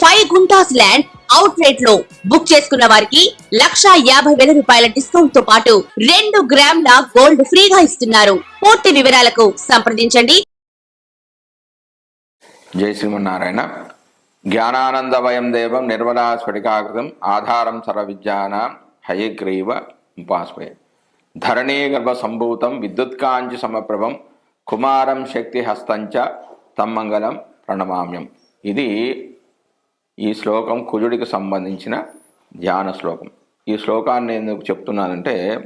Five guntas land out రేట్లో book చేసుకున్న వారికి లక్షా యాభై వేల రూపాయల డిస్కౌంట్తో పాటు రెండు గ్రాముల గోల్డ్ ఫ్రీగా ఇస్తున్నారు. పూర్తి వివరాలకు సంప్రదించండి. జై శ్రీమన్నారాయణ. జ్ఞానానందమయం దేవం నిర్మలా స్ఫటికాకృతం ఆధారం సర్వవిద్యానాం హయగ్రీవ ఉపాస్మయ ధరణీ గర్భ సంభూతం విద్యుత్కాంచి సమప్రభం కుమారం శక్తి హస్తంచ తమ్మంగళం ప్రణమామ్యం. ఇది ఈ శ్లోకం కుజుడికి సంబంధించిన ధ్యాన శ్లోకం. ఈ శ్లోకాన్ని ఎందుకు చెప్తున్నానంటే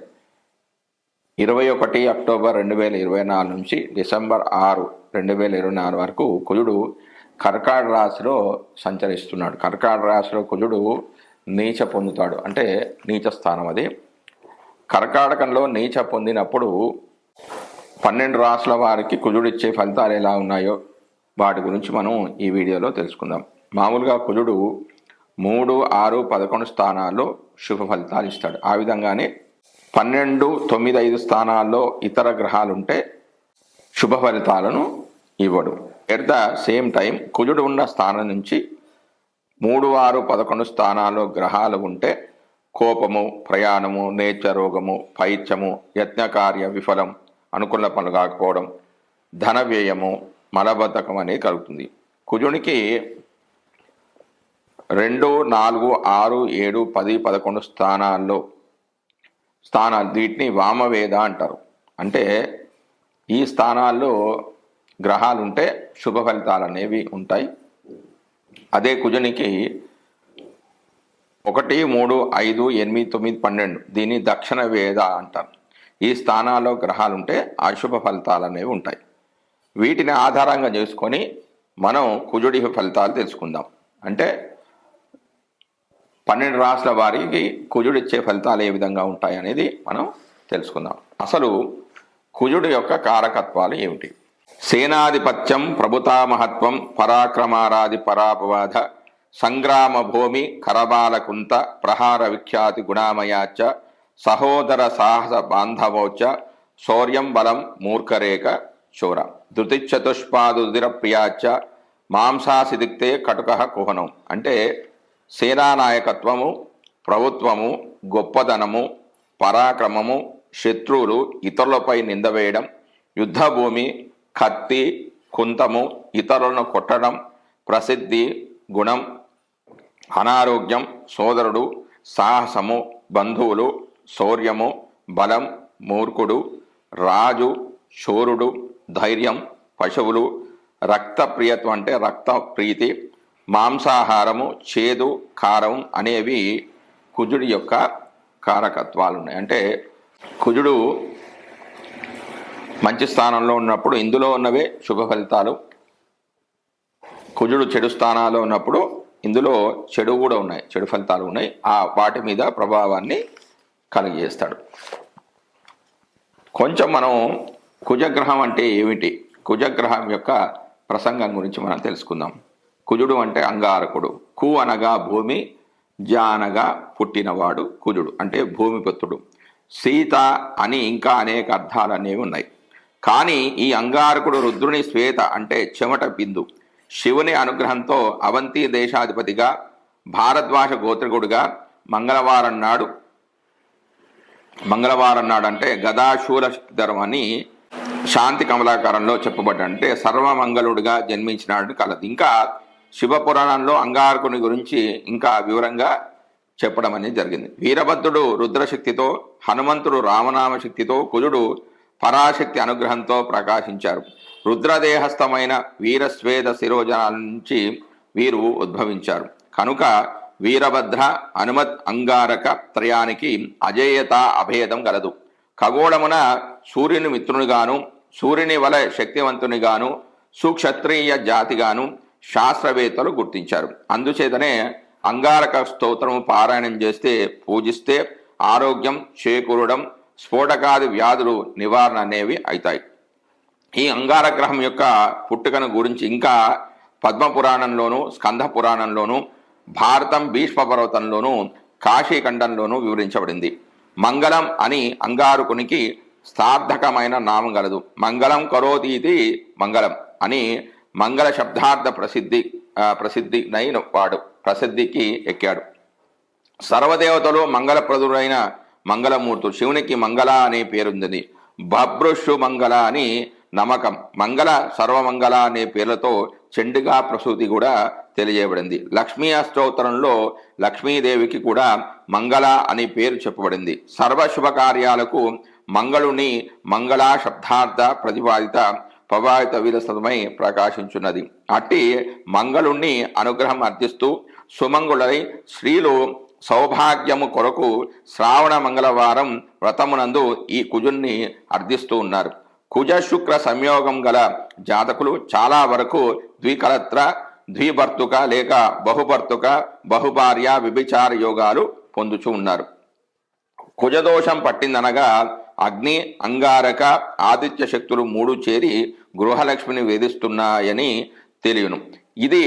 ఇరవై ఒకటి అక్టోబర్ రెండు వేల ఇరవై నాలుగు నుంచి డిసెంబర్ ఆరు రెండు వేల ఇరవై నాలుగు వరకు కుజుడు కర్కాడ రాశిలో సంచరిస్తున్నాడు. కర్కాడ రాశిలో కుజుడు నీచ పొందుతాడు. అంటే నీచ స్థానం అది. కర్కాటకంలో నీచ పొందినప్పుడు పన్నెండు రాసుల వారికి కుజుడిచ్చే ఫలితాలు ఎలా ఉన్నాయో వాటి గురించి మనం ఈ వీడియోలో తెలుసుకుందాం. మామూలుగా కుజుడు మూడు ఆరు పదకొండు స్థానాల్లో శుభ ఫలితాలు ఇస్తాడు. ఆ విధంగానే పన్నెండు తొమ్మిది ఐదు స్థానాల్లో ఇతర గ్రహాలు ఉంటే శుభ ఫలితాలను ఇవ్వడు. ఎట్ ద సేమ్ టైం కుజుడు ఉన్న స్థానం నుంచి మూడు ఆరు పదకొండు స్థానాల్లో గ్రహాలు ఉంటే కోపము ప్రయాణము నేచ రోగము పైత్యము యత్నకార్య విఫలం అనుకూల పనులు కాకపోవడం ధన వ్యయము మలబద్ధకం అనేది కలుగుతుంది. కుజునికి రెండు నాలుగు ఆరు ఏడు పది పదకొండు స్థానాల్లో స్థానాలు వీటిని వామవేద అంటారు. అంటే ఈ స్థానాల్లో గ్రహాలు ఉంటే శుభ ఫలితాలు అనేవి ఉంటాయి. అదే కుజునికి ఒకటి మూడు ఐదు ఎనిమిది తొమ్మిది పన్నెండు దీన్ని దక్షిణ వేద అంటారు. ఈ స్థానాల్లో గ్రహాలు ఉంటే అశుభ ఫలితాలు అనేవి ఉంటాయి. వీటిని ఆధారంగా చేసుకొని మనం కుజుడి ఫలితాలు తెలుసుకుందాం. అంటే పన్నెండు రాసుల వారికి కుజుడు ఇచ్చే ఫలితాలు ఏ విధంగా ఉంటాయి అనేది మనం తెలుసుకుందాం. అసలు కుజుడు యొక్క కారకత్వాలు ఏమిటి? సేనాధిపత్యం ప్రభుతామహత్వం పరాక్రమారాది పరాపవాద సంగ్రామ భూమి కరబాలకుంత ప్రహార విఖ్యాతి గుణామయాచ సహోదర సాహస బాంధవోచ శౌర్యం బలం మూర్ఖరేఖ చోర ధృతిచతుష్పాదుదిర ప్రియాచ మాంసాసిదిక్తే కటుక కుహనం. అంటే సేనానాయకత్వము ప్రభుత్వము గొప్పదనము పరాక్రమము శత్రువులు ఇతరులపై నిందవేయడం యుద్ధభూమి కత్తి కుంతము ఇతరులను కొట్టడం ప్రసిద్ధి గుణం అనారోగ్యం సోదరుడు సాహసము బంధువులు శౌర్యము బలం మూర్ఖుడు రాజు శూరుడు ధైర్యం పశువులు రక్తప్రియత్వం అంటే రక్త ప్రీతి మాంసాహారము చేదు కారం అనేవి కుజుడి యొక్క కారకత్వాలు ఉన్నాయి అంటే కుజుడు మంచి స్థానంలో ఉన్నప్పుడు ఇందులో ఉన్నవే శుభ ఫలితాలు. కుజుడు చెడు స్థానాల్లో ఉన్నప్పుడు ఇందులో చెడు కూడా ఉన్నాయి చెడు ఫలితాలు ఉన్నాయి. ఆ వాటి మీద ప్రభావాన్ని కలిగజేస్తాడు. కొంచెం మనం కుజగ్రహం అంటే ఏమిటి? కుజగ్రహం యొక్క ప్రసంగం గురించి మనం తెలుసుకుందాం. కుజుడు అంటే అంగారకుడు. కు అనగా భూమి జ అనగా పుట్టినవాడు కుజుడు అంటే భూమిపుత్రుడు సీత అని ఇంకా అనేక అర్థాలు అనేవి ఉన్నాయి. కానీ ఈ అంగారకుడు రుద్రుని శ్వేత అంటే చెమట బిందు. శివుని అనుగ్రహంతో అవంతి దేశాధిపతిగా భారద్వాజ గోత్రకుడుగా మంగళవారం నాడు మంగళవారం నాడు అంటే గదాశూల ధరం అని శాంతి కమలాకారంలో చెప్పబడ్డాడు అంటే సర్వమంగళుడిగా జన్మించినాడు కలదు. ఇంకా శివపురాణంలో అంగారకుని గురించి ఇంకా వివరంగా చెప్పడం అనేది జరిగింది. వీరభద్రుడు రుద్రశక్తితో హనుమంతుడు రామనామ శక్తితో కుజుడు పరాశక్తి అనుగ్రహంతో ప్రకాశించారు. రుద్రదేహస్థమైన వీరస్వేద శిరోజనాల నుంచి వీరు ఉద్భవించారు. కనుక వీరభద్ర హనుమత్ అంగారక త్రయానికి అజేయత అభేదం గలదు. ఖగోళమున సూర్యుని మిత్రునిగాను సూర్యుని వలె శక్తివంతునిగాను సుక్షత్రియ జాతిగాను శాస్త్రవేత్తలు గుర్తించారు. అందుచేతనే అంగారక స్తోత్రము పారాయణం చేస్తే పూజిస్తే ఆరోగ్యం చేకూరడం స్ఫోటకాది వ్యాధులు నివారణ అనేవి అవుతాయి ఈ అంగారగ్రహం యొక్క పుట్టుకను గురించి ఇంకా పద్మ పురాణంలోనూ స్కంద పురాణంలోను భారతం భీష్మ పర్వతంలోను కాశీఖండంలోను వివరించబడింది. మంగళం అని అంగారకునికి సార్థకమైన నామం గలదు. మంగళం కరోతీతి మంగళం అని మంగళ శబ్దార్థ ప్రసిద్ధి ప్రసిద్ధి నైన వాడు ప్రసిద్ధికి ఎక్కాడు. సర్వదేవతలు మంగళప్రదుడైన మంగళమూర్తుడు శివునికి మంగళ అనే పేరుందని బభ్రుషు మంగళ అని నమ్మకం. మంగళ సర్వమంగళ అనే పేర్లతో చెండుగా ప్రసూతి కూడా తెలియబడింది లక్ష్మీ అష్టోత్తరంలో లక్ష్మీదేవికి కూడా మంగళ అనే పేరు చెప్పబడింది. సర్వ శుభకార్యాలకు మంగళుని మంగళ శబ్దార్థ ప్రతిపాదిత ప్రభావిత విరసమై ప్రకాశించున్నది. అట్టి మంగళుణ్ణి అనుగ్రహం అర్థిస్తూ సుమంగుళై స్త్రీలు సౌభాగ్యము కొరకు శ్రావణ మంగళవారం వ్రతమునందు ఈ కుజుణ్ణి అర్థిస్తూ ఉన్నారు. కుజ శుక్ర సంయోగం గల జాతకులు చాలా వరకు ద్వికలత్ర ద్విభర్తుక లేక బహుభర్తుక బహుభార్య విభిచార యోగాలు పొందుచూ ఉన్నారు. కుజదోషం పట్టిందనగా అగ్ని అంగారక ఆదిత్య శక్తులు మూడు చేరి గృహలక్ష్మిని వేధిస్తున్నాయని తెలియను. ఇది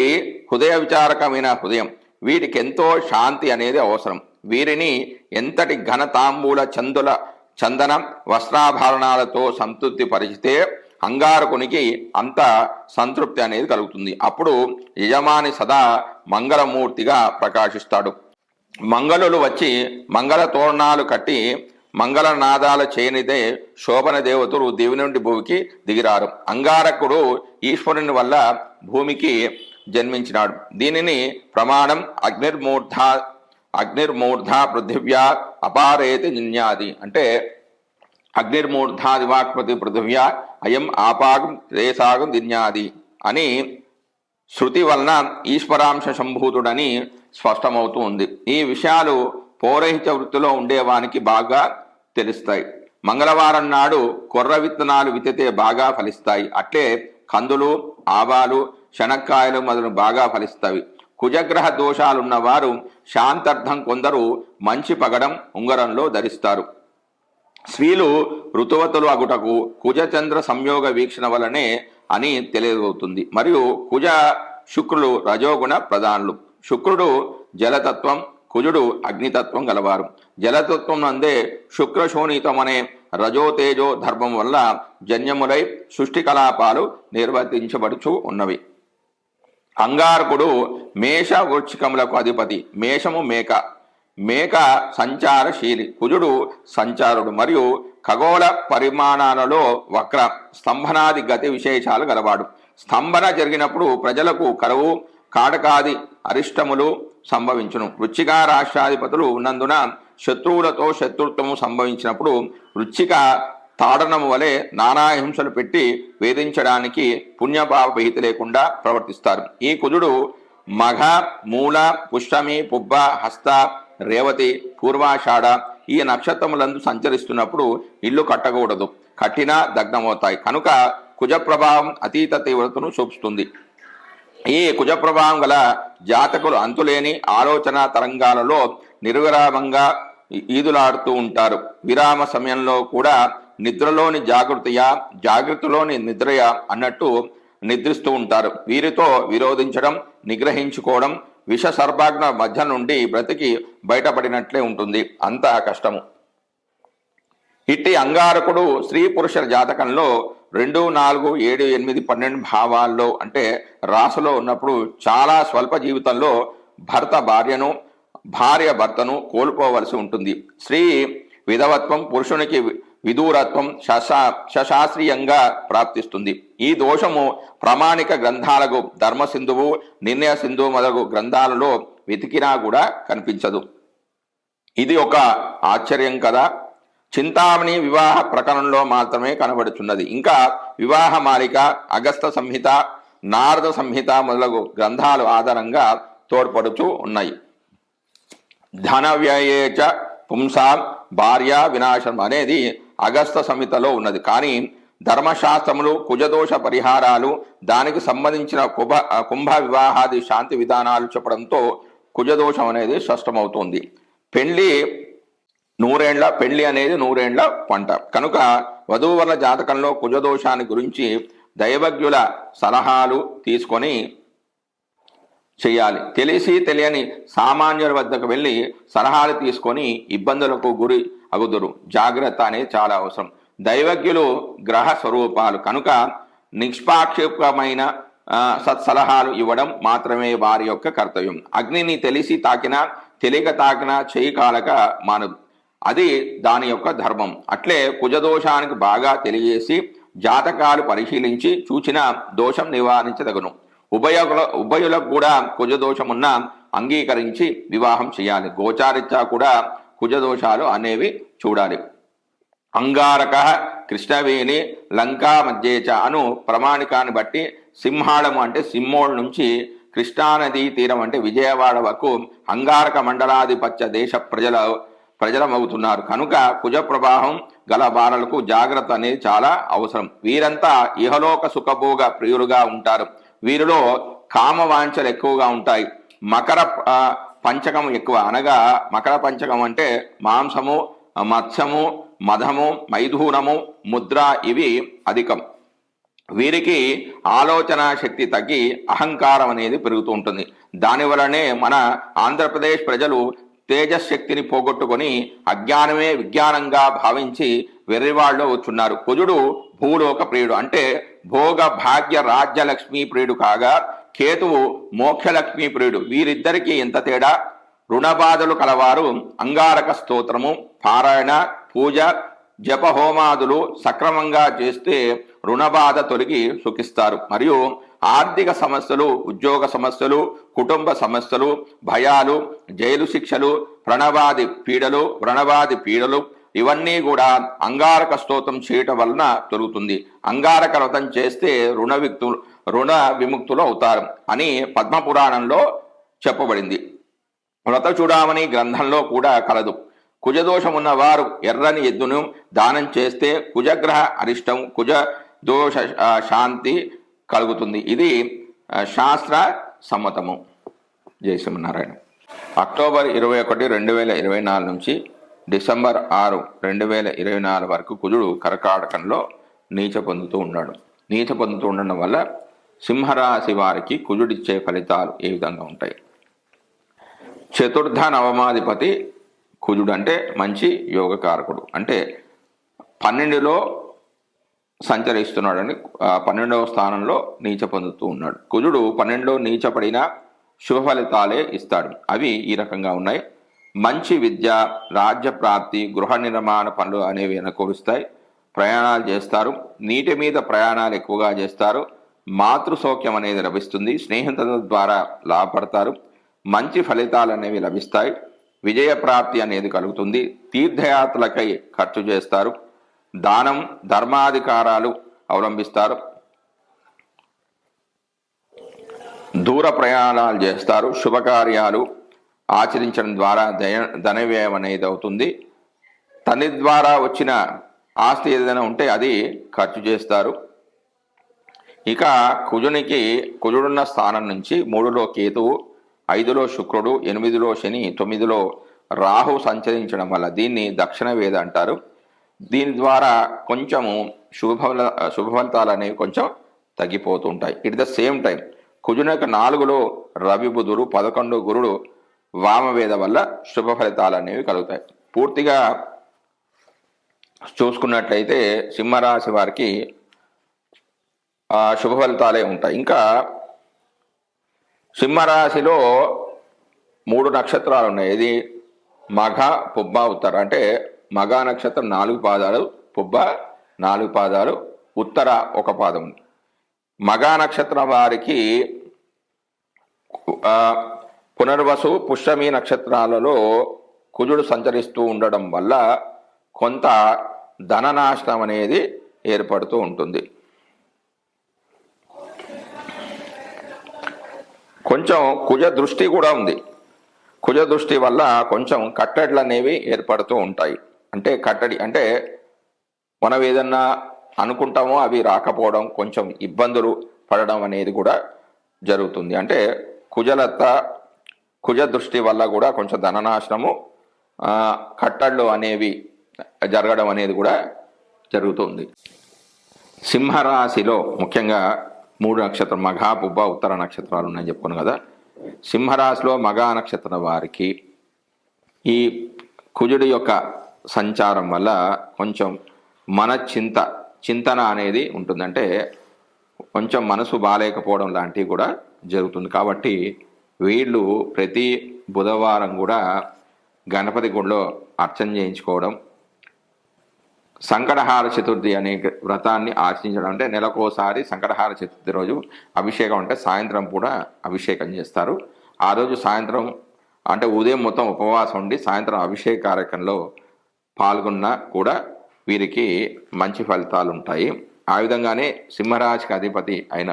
హృదయ విచారకమైన హృదయం. వీటికి ఎంతో శాంతి అనేది అవసరం. వీరిని ఎంతటి ఘనతాంబూల చందుల చందన వస్త్రాభరణాలతో సంతృప్తి పరిచితే అంగారకునికి అంత సంతృప్తి అనేది కలుగుతుంది. అప్పుడు యజమాని సదా మంగళమూర్తిగా ప్రకాశిస్తాడు. మంగళులు వచ్చి మంగళ తోరణాలు కట్టి మంగళనాదాల చేయనిదే శోభన దేవతలు దేవి నుండి భూమికి దిగిరారు. అంగారకుడు ఈశ్వరుని వల్ల భూమికి జన్మించినాడు. దీనిని ప్రమాణం అగ్నిర్మూర్ధ అగ్నిర్మూర్ధ పృథివ్యా అపారేతి నిన్యాది అంటే అగ్నిర్మూర్ధ దివాక్మతి పృథివ్యా అయం ఆపాగం రేసాగం దిన్యాది అని శృతి వలన ఈశ్వరాంశ సంభూతుడని స్పష్టమవుతూ ఉంది. ఈ విషయాలు పౌరహిత వృత్తిలో ఉండేవానికి బాగా తెలుస్తాయి. మంగళవారం నాడు కొర్ర విత్తనాలు విత్తితే బాగా ఫలిస్తాయి. అట్లే కందులు ఆవాలు శనక్కాయలు మొదలు బాగా ఫలిస్తాయి. కుజగ్రహ దోషాలున్న వారు శాంతార్థం కొందరు మంచి పగడం ఉంగరంలో ధరిస్తారు. స్త్రీలు ఋతువతులు అగుటకు కుజచంద్ర సంయోగ వీక్షణ వలనే అని తెలియవుతుంది మరియు కుజ శుక్రులు రజోగుణ ప్రధానులు. శుక్రుడు జలతత్వం కుజుడు అగ్నితత్వం గలవారు. జలతత్వం నందే శుక్రశోణితం అనే రజోతేజో ధర్మం వల్ల జన్యములై సృష్టి కలాపాలు నిర్వర్తించబడుచు ఉన్నవి. అంగారకుడు మేష వృక్షికములకు అధిపతి. మేషము మేక. మేక సంచారశీలి. కుజుడు సంచారుడు మరియు ఖగోళ పరిమాణాలలో వక్ర స్తంభనాది గతి విశేషాలు గలవాడు. స్తంభన జరిగినప్పుడు ప్రజలకు కరువు కాటకాది అరిష్టములు సంభవించును. వృచ్చిక రాష్ట్రాధిపతులు ఉన్నందున శత్రువులతో శత్రుత్వము సంభవించినప్పుడు వృచ్చిక తాడనము వలె నానా హింసలు పెట్టి వేధించడానికి పుణ్యపాప భీతి లేకుండా ప్రవర్తిస్తారు. ఈ కుజుడు మఘ మూల పుష్టమి పుబ్బ హస్త రేవతి పూర్వాషాఢ ఈ నక్షత్రములందు సంచరిస్తున్నప్పుడు ఇల్లు కట్టకూడదు. కట్టినా దగ్నమవుతాయి కనుక కుజ ప్రభావం అతీత తీవ్రతను చూపుతుంది. ఈ కుజ ప్రభావం గల జాతకులు అంతులేని ఆలోచన తరంగాలలో నిర్విరామంగా ఈదులాడుతూ ఉంటారు. విరామ సమయంలో కూడా నిద్రలోని జాగృతియా జాగృతిలోని నిద్రయ అన్నట్టు నిద్రిస్తూ ఉంటారు. వీరితో విరోధించడం నిగ్రహించుకోవడం విష సర్భాగ్న మధ్య నుండి బ్రతికి బయటపడినట్లే ఉంటుంది. అంత కష్టము. ఇట్టి అంగారకుడు స్త్రీ పురుషుల జాతకంలో రెండు నాలుగు ఏడు ఎనిమిది పన్నెండు భావాల్లో అంటే రాసులో ఉన్నప్పుడు చాలా స్వల్ప జీవితంలో భర్త భార్యను భార్య భర్తను కోల్పోవలసి ఉంటుంది. స్త్రీ విధవత్వం పురుషునికి విదూరత్వం శశా శశాస్త్రీయంగా ప్రాప్తిస్తుంది. ఈ దోషము ప్రామాణిక గ్రంథాలకు ధర్మసింధువు నిర్ణయ సింధువు మొదలగు గ్రంథాలలో వెతికినా కూడా కనిపించదు. ఇది ఒక ఆశ్చర్యం కదా. చింతామణి వివాహ ప్రకరణంలో మాత్రమే కనబడుచున్నది. ఇంకా వివాహ మాలిక అగస్త సంహిత నారద సంహిత మొదలగు గ్రంథాలు ఆధారంగా తోడ్పడుతూ ఉన్నాయి. ధన వ్యయేచ పుంసాం భార్య వినాశం అనేది అగస్త సంహితలో ఉన్నది. కానీ ధర్మశాస్త్రములు కుజదోష పరిహారాలు దానికి సంబంధించిన కుభ కుంభ వివాహాది శాంతి విధానాలు చెప్పడంతో కుజదోషం అనేది స్పష్టమవుతుంది. పెళ్ళి నూరేండ్ల పెళ్ళి అనేది నూరేండ్ల పంట. కనుక వధూవరుల జాతకంలో కుజదోషాన్ని గురించి దైవజ్ఞుల సలహాలు తీసుకొని చేయాలి. తెలిసి తెలియని సామాన్యుల వద్దకు వెళ్ళి సలహాలు తీసుకొని ఇబ్బందులకు గురి అగుదురు. జాగ్రత్త అనేది చాలా అవసరం. దైవజ్ఞులు గ్రహ స్వరూపాలు. కనుక నిష్పాక్షికమైన సత్సలహాలు ఇవ్వడం మాత్రమే వారి యొక్క కర్తవ్యం. అగ్నిని తెలిసి తాకినా తెలియక తాకినా చేయి కాలక మానదు. అది దాని యొక్క ధర్మం. అట్లే కుజదోషానికి బాగా తెలియజేసి జాతకాలు పరిశీలించి చూచిన దోషం నివారించదగును. ఉభయ ఉభయులకు కూడా కుజదోషమున్న అంగీకరించి వివాహం చేయాలి. గోచారిత్యా కూడా కుజదోషాలు అనేవి చూడాలి. అంగారక కృష్ణవేణి లంకా మధ్యేచ అను ప్రమాణికాన్ని బట్టి సింహాళము అంటే సింహోళ నుంచి కృష్ణానదీ తీరం అంటే విజయవాడ వరకు అంగారక మండలాధిపత్య దేశ ప్రజల ప్రజలమవుతున్నారు. కనుక కుజ ప్రవాహం గల బాలలకు జాగ్రత్త అనేది చాలా అవసరం. వీరంతా ఇహలోక సుఖభోగ ప్రియులుగా ఉంటారు. వీరిలో కామవాంఛలు ఎక్కువగా ఉంటాయి. మకర పంచకం ఎక్కువ. అనగా మకర పంచకం అంటే మాంసము మత్స్యము మధము మైథూనము ముద్ర ఇవి అధికం. వీరికి ఆలోచన శక్తి తగ్గి అహంకారం అనేది పెరుగుతూ ఉంటుంది. దానివలనే మన ఆంధ్రప్రదేశ్ ప్రజలు తేజశక్తిని పోగొట్టుకొని అజ్ఞానమే విజ్ఞానంగా భావించి వెర్రివాళ్ళు వచ్చున్నారు. కుజుడు భూలోక ప్రియుడు. అంటే భోగ భాగ్య రాజ్యలక్ష్మీ ప్రియుడు కాగా కేతువు మోక్షలక్ష్మీ ప్రియుడు. వీరిద్దరికీ ఎంత తేడా? రుణబాధలు కలవారు అంగారక స్తోత్రము పారాయణ పూజ జపహోమాదులు సక్రమంగా చేస్తే రుణబాధ తొలగి సుఖిస్తారు. మరియు ఆర్థిక సమస్యలు ఉద్యోగ సమస్యలు కుటుంబ సమస్యలు భయాలు జైలు శిక్షలు ప్రణవాది పీడలు వ్రణవాది పీడలు ఇవన్నీ కూడా అంగారక స్తోత్రం చేయటం వలన తొలుగుతుంది. అంగారక వ్రతం చేస్తే రుణ విక్తు రుణ విముక్తులు అవుతారు అని పద్మపురాణంలో చెప్పబడింది. వ్రత చూడామని గ్రంథంలో కూడా కలదు. కుజదోషం ఉన్నవారు ఎర్రని ఎద్దును దానం చేస్తే కుజగ్రహ అరిష్టం కుజ దోష శాంతి కలుగుతుంది. ఇది శాస్త్ర సమ్మతము. జయసింహనారాయణ అక్టోబర్ ఇరవై ఒకటి రెండు వేల ఇరవై నాలుగు నుంచి డిసెంబర్ ఆరు రెండు వేల ఇరవై నాలుగు వరకు కుజుడు కర్కాటకంలో నీచ పొందుతూ ఉన్నాడు. నీచ పొందుతూ ఉండడం వల్ల సింహరాశి వారికి కుజుడిచ్చే ఫలితాలు ఏ విధంగా ఉంటాయి? చతుర్థ నవమాధిపతి కుజుడు అంటే మంచి యోగకారకుడు. అంటే పన్నెండులో సంచరిస్తున్నాడని పన్నెండవ స్థానంలో నీచ పొందుతూ ఉన్నాడు. కుజుడు పన్నెండులో నీచపడిన శుభ ఫలితాలే ఇస్తాడు. అవి ఈ రకంగా ఉన్నాయి. మంచి విద్య రాజ్య ప్రాప్తి గృహ నిర్మాణ పనులు అనేవి అనుకూలిస్తాయి ప్రయాణాలు చేస్తారు. నీటి మీద ప్రయాణాలు ఎక్కువగా చేస్తారు. మాతృ సౌఖ్యం అనేది లభిస్తుంది. స్నేహితుల ద్వారా లాభపడతారు. మంచి ఫలితాలు అనేవి లభిస్తాయి. విజయ ప్రాప్తి అనేది కలుగుతుంది. తీర్థయాత్రలకై ఖర్చు చేస్తారు. దానం ధర్మాధికారాలు అవలంబిస్తారు. దూర ప్రయాణాలు చేస్తారు. శుభకార్యాలు ఆచరించడం ద్వారా దయ ధన వ్యయం అనేది అవుతుంది. తండ్రి ద్వారా వచ్చిన ఆస్తి ఏదైనా ఉంటే అది ఖర్చు చేస్తారు. ఇక కుజునికి కుజుడున్న స్థానం నుంచి మూడులో కేతువు ఐదులో శుక్రుడు ఎనిమిదిలో శని తొమ్మిదిలో రాహు సంచరించడం వల్ల దీన్ని దక్షిణ వేద అంటారు. దీని ద్వారా కొంచెము శుభఫల శుభఫలితాలు అనేవి కొంచెం తగ్గిపోతూ ఉంటాయి ఇట్ ద సేమ్ టైం కుజుని యొక్క నాలుగులో రవి బుధుడు పదకొండు గురుడు వామవేద వల్ల శుభ ఫలితాలు అనేవి కలుగుతాయి. పూర్తిగా చూసుకున్నట్లయితే సింహరాశి వారికి శుభ ఫలితాలే ఉంటాయి. ఇంకా సింహరాశిలో మూడు నక్షత్రాలు ఉన్నాయి ఇది మఘ పుబ్బ ఉత్తర. అంటే మఘ నక్షత్రం నాలుగు పాదాలు పుబ్బ నాలుగు పాదాలు ఉత్తర ఒక పాదం. మగ నక్షత్రం వారికి పునర్వసు పుష్యమి నక్షత్రాలలో కుజుడు సంచరిస్తూ ఉండడం వల్ల కొంత ధననాశనం అనేది ఏర్పడుతూ ఉంటుంది. కొంచెం కుజ దృష్టి కూడా ఉంది. కుజ దృష్టి వల్ల కొంచెం కట్టడ్లు అనేవి ఏర్పడుతూ ఉంటాయి. అంటే కట్టడి అంటే మనం ఏదన్నా అనుకుంటామో అవి రాకపోవడం కొంచెం ఇబ్బందులు పడడం అనేది కూడా జరుగుతుంది. అంటే కుజలత కుజ దృష్టి వల్ల కూడా కొంచెం ధననాశనము కట్టళ్ళు అనేవి జరగడం అనేది కూడా జరుగుతుంది. సింహరాశిలో ముఖ్యంగా మూడు నక్షత్రం మఘ పుబ్బ ఉత్తర నక్షత్రాలు ఉన్నాయని చెప్పుకున్నాం కదా. సింహరాశిలో మఘా నక్షత్రం వారికి ఈ కుజుడి యొక్క సంచారం వల్ల కొంచెం మన చింత చింతన అనేది ఉంటుందంటే కొంచెం మనసు బాగాలేకపోవడం లాంటివి కూడా జరుగుతుంది. కాబట్టి వీళ్ళు ప్రతి బుధవారం కూడా గణపతి గుడిలో అర్చన చేయించుకోవడం సంకటహార చతుర్థి అనే వ్రతాన్ని ఆచరించడం అంటే నెలకోసారి సంకటహార చతుర్థి రోజు అభిషేకం అంటే సాయంత్రం కూడా అభిషేకం చేస్తారు. ఆ రోజు సాయంత్రం అంటే ఉదయం మొత్తం ఉపవాసం ఉండి సాయంత్రం అభిషేక కార్యక్రమంలో పాల్గొన్నా కూడా వీరికి మంచి ఫలితాలు ఉంటాయి ఆ విధంగానే సింహరాశికి అధిపతి అయిన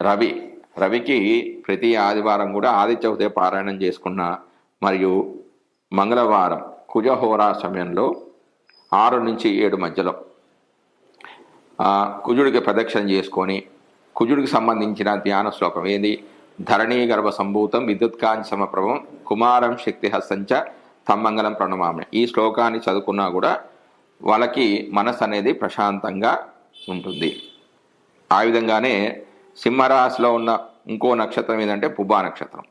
రవి రవికి ప్రతి ఆదివారం కూడా ఆదిత్య ఉదయ పారాయణం చేసుకున్న మరియు మంగళవారం కుజహోరా సమయంలో ఆరు నుంచి ఏడు మధ్యలో కుజుడికి ప్రదక్షిణ చేసుకొని కుజుడికి సంబంధించిన ధ్యాన శ్లోకం ఏది? ధరణీ గర్భ సంభూతం విద్యుత్కాంతి సమప్రభం కుమారం శక్తి హస్తంచ తమ్మంగళం ప్రణమామి. ఈ శ్లోకాన్ని చదువుకున్నా కూడా వాళ్ళకి మనసు అనేది ప్రశాంతంగా ఉంటుంది. ఆ విధంగానే సింహరాశిలో ఉన్న ఇంకో నక్షత్రం ఏంటంటే పుబ్బా నక్షత్రం.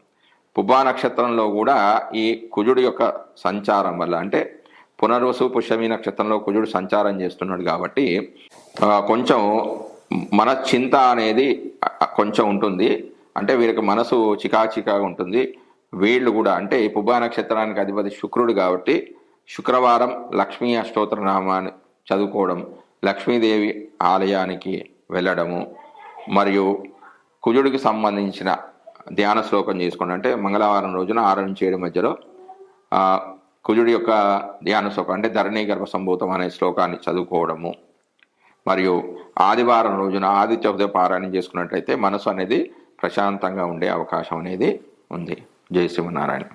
పుబ్బా నక్షత్రంలో కూడా ఈ కుజుడి యొక్క సంచారం వల్ల అంటే పునర్వసు పుష్యమి నక్షత్రంలో కుజుడు సంచారం చేస్తున్నాడు కాబట్టి కొంచెం మన చింత అనేది కొంచెం ఉంటుంది. అంటే వీరికి మనసు చికాచికాగా ఉంటుంది. వీళ్ళు కూడా అంటే ఈ పుబ్బా నక్షత్రానికి అధిపతి శుక్రుడు కాబట్టి శుక్రవారం లక్ష్మీ అష్టోత్తర నామాన్ని చదువుకోవడం లక్ష్మీదేవి ఆలయానికి వెళ్ళడము మరియు కుజుడికి సంబంధించిన ధ్యాన శ్లోకం చేసుకోండి అంటే మంగళవారం రోజున ఆరు నుంచి ఏడు మధ్యలో కుజుడి యొక్క ధ్యాన శ్లోకం అంటే ధరణీ గర్భ సంభూతం అనే శ్లోకాన్ని చదువుకోవడము. మరియు ఆదివారం రోజున ఆదిత్య ఉదయ పారాయణం చేసుకున్నట్లయితే మనసు అనేది ప్రశాంతంగా ఉండే అవకాశం అనేది ఉంది. జై శ్రీమన్నారాయణ